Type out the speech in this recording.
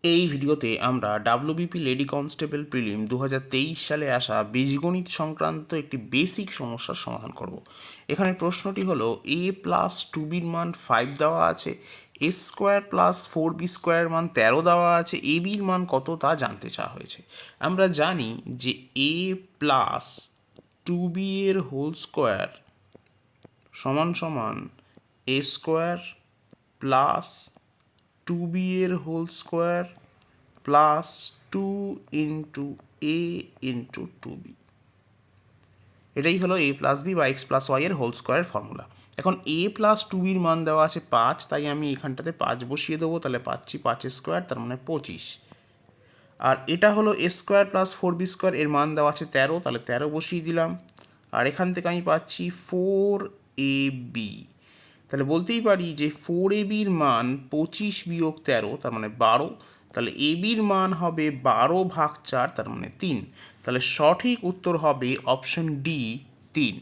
এই ভিডিওতে আমরা ডাব্লিউবিপি লেডি কনস্টেবল প্রিলিম দু হাজার তেইশ সালে আসা বীজগণিত সংক্রান্ত একটি বেসিক সমস্যার সমাধান করব। এখানে প্রশ্নটি হলো এ প্লাস টু বির মান ফাইভ দেওয়া আছে A square plus four B square মান তেরো দেওয়া আছে এ বির মান কত তা জানতে চাওয়া হয়েছে। আমরা জানি যে এ প্লাস টু বি এর হোল স্কোয়ার সমান সমান A square plus two B এর whole square plus two into A into two B এটাই হলো এ প্লাস বি বা এক্স প্লাস ওয়াই এর হোল স্কোয়ার ফর্মুলা এখন এ প্লাস টু বির মান দেওয়া আছে পাঁচ, তাই আমি এখানটাতে পাঁচ বসিয়ে দেবো, তাহলে পাচ্ছি পাঁচের স্কোয়ার তার মানে পঁচিশ। আর এটা হলো A square plus four B square এর মান দেওয়া আছে তেরো, তাহলে তেরো বসিয়ে দিলাম। আর এখান থেকে আমি পাচ্ছি ফোর এ বি তাহলে বলতেই পারি যে ফোর এ বির মান পঁচিশ বিয়োগ তেরো, তার মানে বারো, তাহলে এ বির মান হবে বারো ভাগ চার, তার মানে তিন। তাহলে সঠিক উত্তর হবে অপশন ডি তিন।